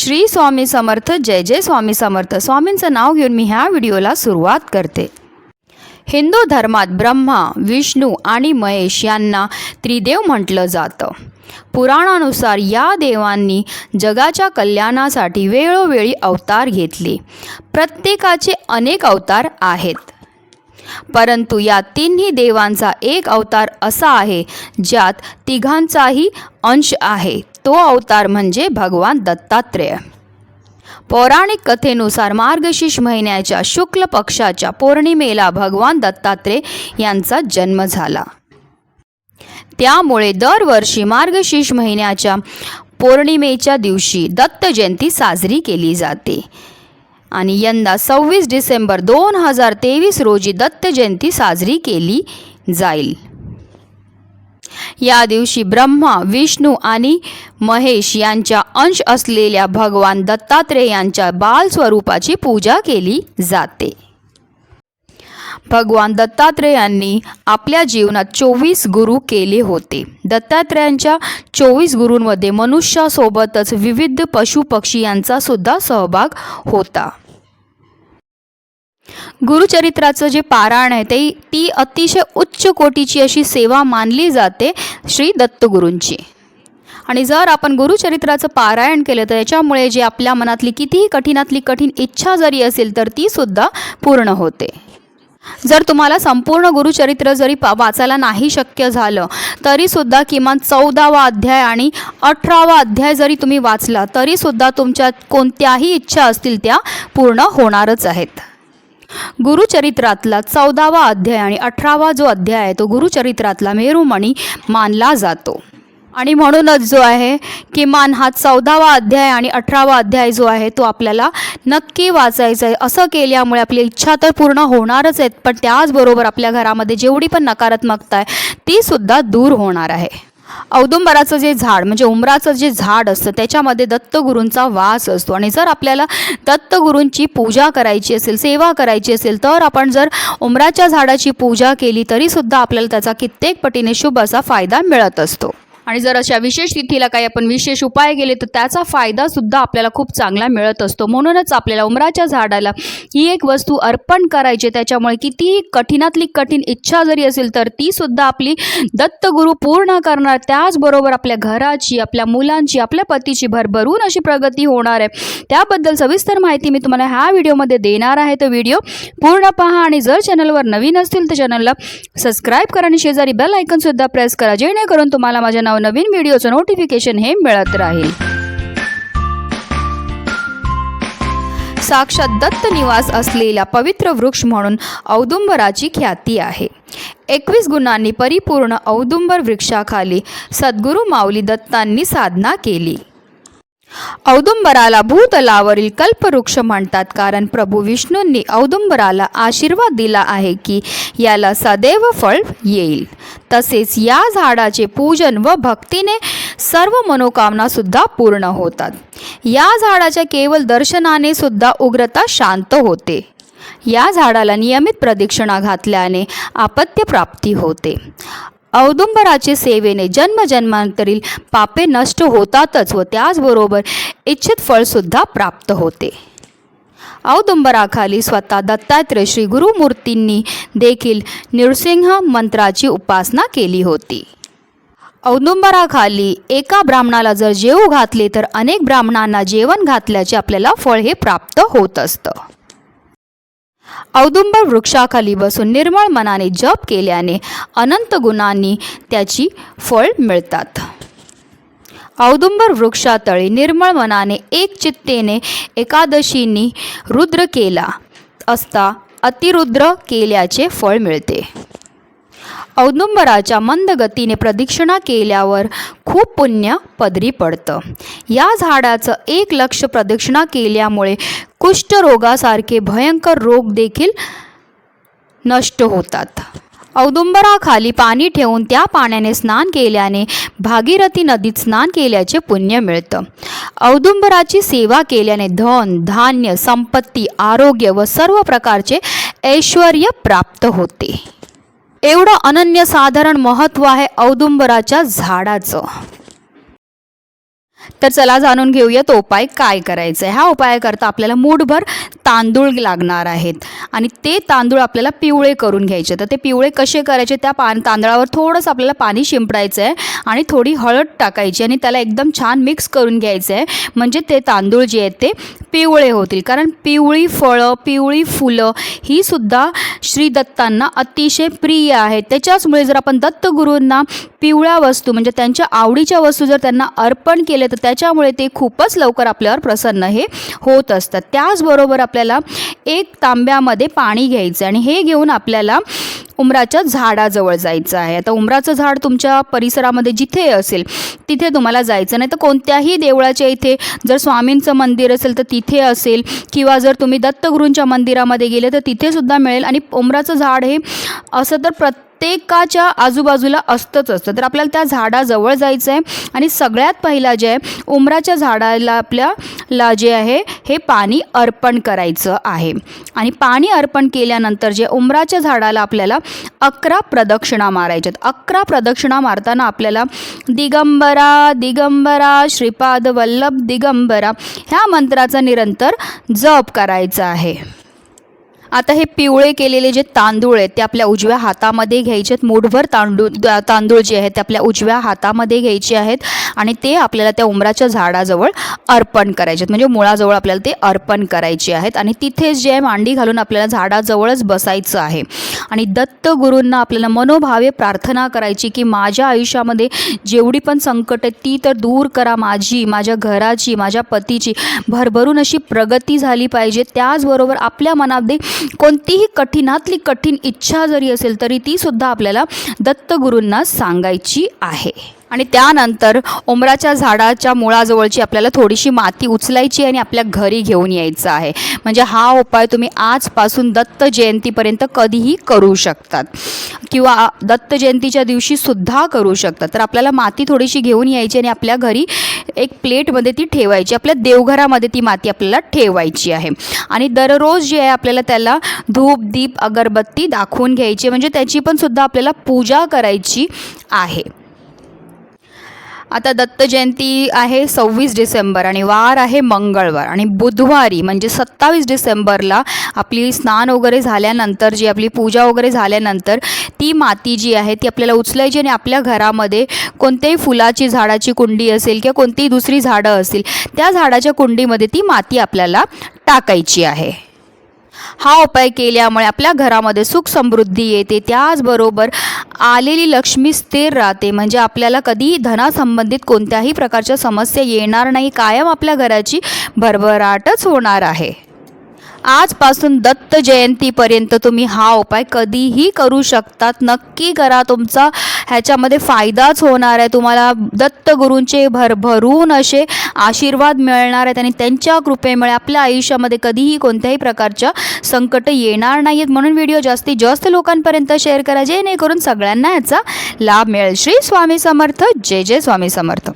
श्री स्वामी समर्थ जय जय स्वामी समर्थ. स्वामींचं नाव घेऊन मी ह्या व्हिडिओला सुरुवात करते. हिंदू धर्मात ब्रह्मा विष्णू आणि महेश यांना त्रिदेव म्हटलं जातं. पुराणानुसार या देवांनी जगाच्या कल्याणासाठी वेळोवेळी अवतार घेतले. प्रत्येकाचे अनेक अवतार आहेत. परंतु या तिन्ही देवांचा एक अवतार असा आहे ज्यात तिघांचाही अंश आहे. तो अवतार म्हणजे भगवान दत्तात्रेय. पौराणिक कथेनुसार मार्गशीर्ष महिन्याच्या शुक्ल पक्षाच्या पौर्णिमेला भगवान दत्तात्रेय यांचा जन्म झाला. त्यामुळे दरवर्षी मार्गशीर्ष महिन्याच्या पौर्णिमेच्या दिवशी दत्त जयंती साजरी केली जाते. आणि यंदा सव्वीस डिसेंबर दोन हजार तेवीस रोजी दत्त जयंती साजरी केली जाईल. या दिवशी ब्रह्मा विष्णू आणि महेश यांच्या अंश असलेल्या भगवान दत्तात्रेय यांच्या बाल स्वरूपाची पूजा केली जाते. भगवान दत्तात्रेयांनी आपल्या जीवनात चोवीस गुरु केले होते. दत्तात्रेयांच्या चोवीस गुरूंमध्ये मनुष्यासोबतच विविध पशुपक्षी यांचा सुद्धा सहभाग होता. गुरुचरित्राचं जे पारायण आहे ते ती अतिशय उच्च कोटीची अशी सेवा मानली जाते श्री दत्तगुरूंची. आणि जर आपण गुरुचरित्राचं पारायण केलं तर याच्यामुळे जे आपल्या मनातली कितीही कठीणातली कठीण इच्छा जरी असेल तर ती सुद्धा पूर्ण होते. जर तुम्हाला संपूर्ण गुरुचरित्र जरी पा वाचायला नाही शक्य झालं तरीसुद्धा किमान चौदावा अध्याय आणि अठरावा अध्याय जरी तुम्ही वाचला तरीसुद्धा तुमच्या कोणत्याही इच्छा असतील त्या पूर्ण होणारच आहेत. गुरुचरित्रातला चौदावा अध्याय आणि अठरावा जो अध्याय आहे तो गुरुचरित्रातला मेरुमणी मानला जातो. आणि म्हणूनच जो आहे किमान हा चौदावा अध्याय आणि अठरावा अध्याय जो आहे तो आपल्याला नक्की वाचायचा आहे. असं केल्यामुळे आपली इच्छा तर पूर्ण होणारच आहेत पण त्याचबरोबर आपल्या घरामध्ये जेवढी पण नकारात्मकता आहे तीसुद्धा दूर होणार आहे. औदुंबराचं जे झाड म्हणजे उमराचं जे झाड असतं त्याच्यामध्ये दत्तगुरूंचा वास असतो. आणि जर आपल्याला दत्तगुरूंची पूजा करायची असेल सेवा करायची असेल तर आपण जर उमराच्या झाडाची पूजा केली तरीसुद्धा आपल्याला त्याचा कित्येक पटीने शुभ असा फायदा मिळत असतो. आणि जर अशा विशेष तिथीला काही आपण विशेष उपाय केले तर त्याचा फायदा सुद्धा आपल्याला खूप चांगला मिळत असतो. म्हणूनच आपल्याला उमराच्या झाडाला ही एक वस्तू अर्पण करायची त्याच्यामुळे कितीही कठीणातली कठीण इच्छा जरी असेल तर ती सुद्धा आपली दत्तगुरू पूर्ण करणार. त्याचबरोबर आपल्या घराची आपल्या मुलांची आपल्या पतीची भरभरून अशी प्रगती होणार आहे. त्याबद्दल सविस्तर माहिती मी तुम्हाला ह्या व्हिडिओमध्ये देणार आहे. तर व्हिडिओ पूर्ण पहा आणि जर चॅनलवर नवीन असतील तर चॅनलला सबस्क्राईब करा आणि शेजारी बेल आयकनसुद्धा प्रेस करा. जेणेकरून तुम्हाला माझ्या नवनवीन व्हिडिओचं नोटिफिकेशन हे मिळत राहील. साक्षात दत्त निवास असलेला पवित्र वृक्ष म्हणून औदुंबराची ख्याती आहे. एकवीस गुणांनी परिपूर्ण औदुंबर वृक्षाखाली सद्गुरू माऊली दत्तांनी साधना केली. औदुंबराला भूतलावरील कल्पवृक्ष म्हणतात. कारण प्रभू विष्णूंनी औदुंबराला आशीर्वाद दिला आहे की याला सदैव फळ येईल. तसेच या झाडाचे पूजन व भक्तीने सर्व मनोकामना सुद्धा पूर्ण होतात. या झाडाच्या केवळ दर्शनाने सुद्धा उग्रता शांत होते. या झाडाला नियमित प्रदक्षिणा घातल्याने आपत्य प्राप्ती होते. औदुंबराचे सेवेने जन्मजन्मांतरील पापे नष्ट होतातच व त्याचबरोबर इच्छित फळसुद्धा प्राप्त होते. औदुंबराखाली स्वतः दत्तात्रय श्री गुरुमूर्तींनी देखील नृसिंह मंत्राची उपासना केली होती. औदुंबराखाली एका ब्राह्मणाला जर जेवू घातले तर अनेक ब्राह्मणांना जेवण घातल्याचे आपल्याला फळ हे प्राप्त होत असतं. औदुंबर वृक्षाखाली बसून निर्मळ मनाने जप केल्याने अनंत गुणांनी त्याची फळ मिळतात. औदुंबर वृक्षातळी निर्मळ मनाने एक चित्तेने एकादशीनी रुद्र केला असता अतिरुद्र केल्याचे फळ मिळते. औदुंबराच्या मंद गतीने प्रदक्षिणा केल्यावर खूप पुण्य पदरी पडतं. या झाडाचं एक लक्ष प्रदक्षिणा केल्यामुळे कुष्ठरोगासारखे भयंकर रोग देखील नष्ट होतात. औदुंबराखाली पाणी ठेवून त्या पाण्याने स्नान केल्याने भागीरथी नदीत स्नान केल्याचे पुण्य मिळतं. औदुंबराची सेवा केल्याने धन धान्य संपत्ती आरोग्य व सर्व प्रकारचे ऐश्वर प्राप्त होते. एवढं अनन्यसाधारण महत्त्व आहे औदुंबराच्या झाडाचं. तर चला जाणून घेऊया तो उपाय काय करायचा आहे. ह्या उपायाकरता आपल्याला मूठभर तांदूळ लागणार आहेत. आणि ते तांदूळ आपल्याला पिवळे करून घ्यायचे. तर ते पिवळे कसे करायचे? त्या पान तांदळावर थोडंसं आपल्याला पाणी शिंपडायचं आहे आणि थोडी हळद टाकायची आणि त्याला एकदम छान मिक्स करून घ्यायचं आहे म्हणजे ते तांदूळ जे आहेत ते पिवळे होतील. कारण पिवळी फळं पिवळी फुलं ही सुद्धा श्री दत्तांना अतिशय प्रिय आहेत. त्याच्याचमुळे जर आपण दत्तगुरूंना पिवळ्या वस्तू म्हणजे त्यांच्या आवडीच्या वस्तू जर त्यांना अर्पण केले तर त्याच्यामुळे ते खूपच लवकर आपल्यावर प्रसन्न हे होत असतात. त्याचबरोबर आपल्या आपल्याला एक तांब्यामध्ये पाणी घ्यायचं आणि हे घेऊन आपल्याला उमराच्या झाडाजवळ जायचं आहे. आता उमराचं झाड तुमच्या परिसरामध्ये जिथे असेल तिथे तुम्हाला जायचं नाही. तर कोणत्याही देवळाच्या इथे जर स्वामींचं मंदिर असेल तर तिथे असेल किंवा जर तुम्ही दत्तगुरूंच्या मंदिरामध्ये गेले तर तिथेसुद्धा मिळेल. आणि उमराचं झाड हे असं तर प्रत्येकाच्या आजूबाजूला असतंच असतं. तर आपल्याला त्या झाडाजवळ जायचं आहे आणि सगळ्यात पहिला जे आहे उमराच्या झाडाला आपल्याला जे आहे हे पाणी अर्पण करायचं आहे. आणि पाणी अर्पण केल्यानंतर जे उमराच्या झाडाला आपल्याला अकरा प्रदक्षिणा मारायच्यात. अकरा प्रदक्षिणा मारताना आपल्याला दिगंबरा दिगंबरा श्रीपाद वल्लभ दिगंबरा ह्या मंत्राचा निरंतर जप करायचा आहे. आता हे पिवळे केलेले जे तांदूळ आहेत ते आपल्या उजव्या हातामध्ये घ्यायचे आहेत. मूठभर तांदूळ तांदूळ जे आहेत ते आपल्या उजव्या हातामध्ये घ्यायचे आहेत आणि ते आपल्याला त्या उमराच्या झाडाजवळ अर्पण करायचे आहेत. म्हणजे मुळाजवळ आपल्याला ते अर्पण करायचे आहेत आणि तिथेच जे आहे मांडी घालून आपल्याला झाडाजवळच बसायचं आहे. आणि दत्तगुरूंना आपल्याला मनोभावे प्रार्थना करायची की माझ्या आयुष्यामध्ये जेवढी पण संकट आहेत ती तर दूर करा माझी माझ्या घराची माझ्या पतीची. भरभरून अशी प्रगती झाली पाहिजे. त्याचबरोबर आपल्या मनामध्ये कोणतीही कठीणातली कठीण इच्छा जरी असेल तरी ती सुद्धा आपल्याला दत्तगुरूंना सांगायची आहे. आणि त्यानंतर उमराच्या झाडाच्या मुळाजवळची आपल्याला थोडीशी माती उचलायची आणि आपल्या घरी घेऊन यायचं आहे. म्हणजे हा उपाय तुम्ही आजपासून दत्त जयंतीपर्यंत कधीही करू शकतात. किंवा दत्त जयंतीच्या दिवशीसुद्धा करू शकतात. तर आपल्याला माती थोडीशी घेऊन यायची आणि आपल्या घरी एक प्लेटमध्ये ती ठेवायची. आपल्या देवघरामध्ये ती माती आपल्याला ठेवायची आहे. आणि दररोज जे आहे आपल्याला त्याला धूप दीप अगरबत्ती दाखवून घ्यायची. म्हणजे त्याची पण सुद्धा आपल्याला पूजा करायची आहे. आता दत्त जयंती आहे सव्वीस डिसेंबर आणि वार आहे मंगळवार आणि बुधवारी म्हणजे सत्तावीस डिसेंबरला आपली स्नान वगैरे झाल्यानंतर जी आपली पूजा वगैरे झाल्यानंतर ती माती जी आहे ती आपल्याला उचलायची आणि आपल्या घरामध्ये कोणत्याही फुलाची झाडाची कुंडी असेल किंवा कोणतीही दुसरी झाडं असतील त्या झाडाच्या कुंडीमध्ये ती माती आपल्याला टाकायची आहे. हा उपाय केल्यामुळे आपल्या घरामध्ये सुख समृद्धी येते. त्याचबरोबर आलेली लक्ष्मी स्थिर राहते. म्हणजे आपल्याला कधीही धनासंबंधित कोणत्याही प्रकारच्या समस्या येणार नाही. कायम आपल्या घराची भरभराटच होणार आहे. आजपासून दत्त जयंतीपर्यंत तुम्ही हा उपाय कधीही करू शकतात. नक्की करा. तुमचा ह्याच्यामध्ये फायदाच होणार आहे. तुम्हाला दत्तगुरूंचे भरभरून असे आशीर्वाद मिळणार आहेत आणि त्यांच्या कृपेमुळे आपल्या आयुष्यामध्ये कधीही कोणत्याही प्रकारच्या संकट येणार नाही आहेत म्हणून व्हिडिओ जास्तीत जास्त लोकांपर्यंत शेअर करा. जेणेकरून सगळ्यांना याचा लाभ मिळेल. श्री स्वामी समर्थ. जय जय स्वामी समर्थ.